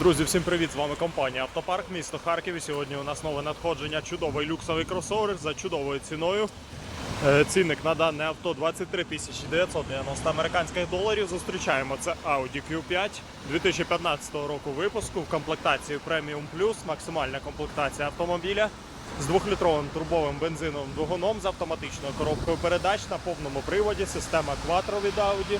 Друзі, всім привіт! З вами компанія Автопарк, місто Харків. І сьогодні у нас нове надходження. Чудовий люксовий кросовер за чудовою ціною. Е, Цінник на дане авто 23 990 американських доларів. Зустрічаємо це Audi Q5 2015 року випуску в комплектації Premium Plus, максимальна комплектація автомобіля з двохлітровим турбовим бензиновим двигуном з автоматичною коробкою передач на повному приводі, система Quattro від Audi.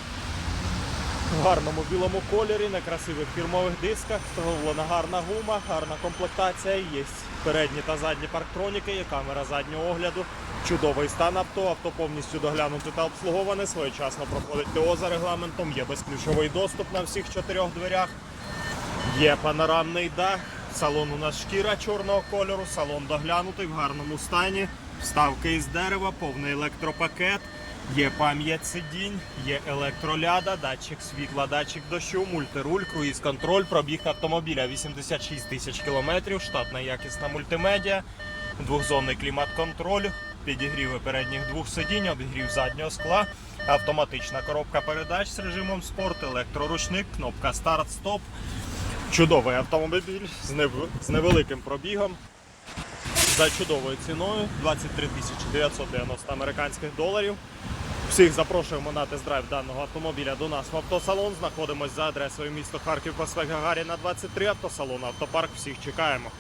В гарному білому кольорі, на красивих фірмових дисках, встановлена гарна гума, гарна комплектація. Є передні та задні парктроніки, є камера заднього огляду. Чудовий стан авто, авто повністю доглянуте та обслуговане. Своєчасно проходить ТО за регламентом, є безключовий доступ на всіх чотирьох дверях. Є панорамний дах, салон у нас шкіра чорного кольору, салон доглянутий в гарному стані, вставки із дерева, повний електропакет, є пам'ять сидінь, є електроляда, датчик світла, датчик дощу, мультируль, круїз-контроль, пробіг автомобіля 86 тисяч кілометрів, штатна якісна мультимедіа, двохзонний клімат-контроль, підігріви передніх двох сидінь, обігрів заднього скла, автоматична коробка передач з режимом спорт, електроручник, кнопка старт-стоп. Чудовий автомобіль з, нев- з невеликим пробігом. За чудовою ціною 23 990 американських доларів. Всіх запрошуємо на тест-драйв даного автомобіля до нас в автосалон. Знаходимось за адресою місто Харків, проспект Гагаріна 23, автосалон Автопарк. Всіх чекаємо.